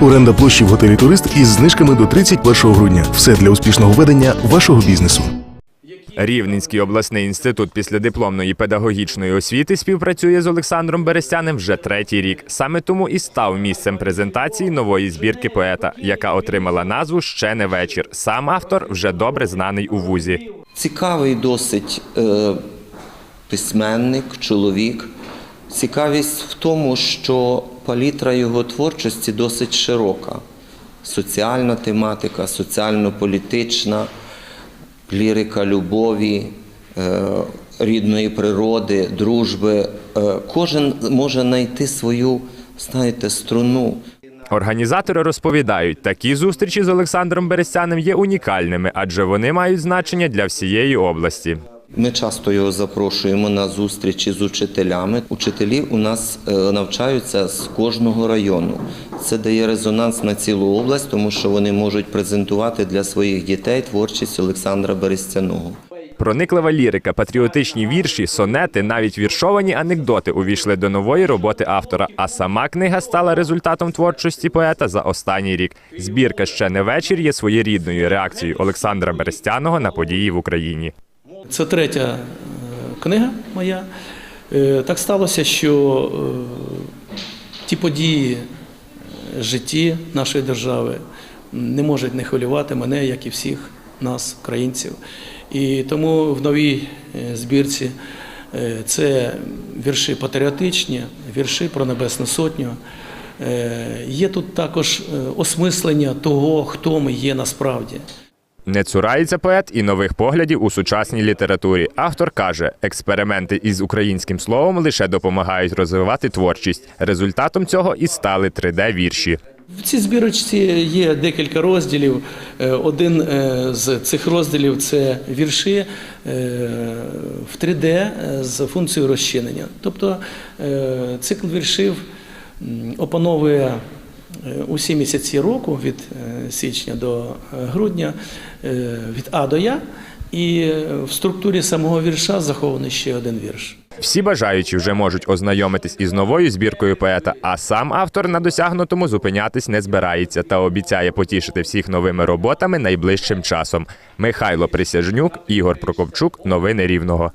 Оренда площі в готелі Турист із знижками до 31 грудня. Все для успішного ведення вашого бізнесу. Рівненський обласний інститут післядипломної педагогічної освіти співпрацює з Олександром Берестяним вже третій рік. Саме тому і став місцем презентації нової збірки поета, яка отримала назву Ще не вечір. Сам автор вже добре знаний у вузі. Цікавий досить е, письменник, чоловік. Цікавість в тому, що палітра його творчості досить широка. Соціальна тематика, соціально-політична, лірика любові, е, рідної природи, дружби. Е, кожен може знайти свою, знаєте, струну. Організатори розповідають, такі зустрічі з Олександром Берестяним є унікальними, адже вони мають значення для всієї області. Ми часто його запрошуємо на зустрічі з учителями. Учителі у нас е, навчаються з кожного району. Це дає резонанс на цілу область, тому що вони можуть презентувати для своїх дітей творчість Олександра Берестяного. Прониклива лірика, патріотичні вірші, сонети, навіть віршовані анекдоти увійшли до нової роботи автора. А сама книга стала результатом творчості поета за останній рік. Збірка ще не вечір є своєрідною реакцією Олександра Берестяного на події в Україні. Це третя е, книга моя. Е, Так сталося, що е, ті події житті нашої держави не можуть не хвилювати мене, як і всіх нас, українців. І тому в новій збірці це вірші патріотичні, вірші про Небесну Сотню. Є тут також осмислення того, хто ми є насправді. Не цурається поет і нових поглядів у сучасній літературі. Автор каже, експерименти із українським словом лише допомагають розвивати творчість. Результатом цього і стали 3D-вірші. В цій збірочці є декілька розділів. Е, Один е, з цих розділів це вірші е, в 3D е, з функцією розчинення. Тобто цикл віршів опановує усі місяці року від е, січня до е, грудня, е, від А до Я. І е, в структурі самого вірша захований ще один вірш. Всі бажаючі вже можуть ознайомитись із новою збіркою поета, а сам автор на досягнутому зупинятись не збирається та обіцяє потішити всіх новими роботами найближчим часом. Михайло Присяжнюк, Ігор Прокопчук. Новини Рівного.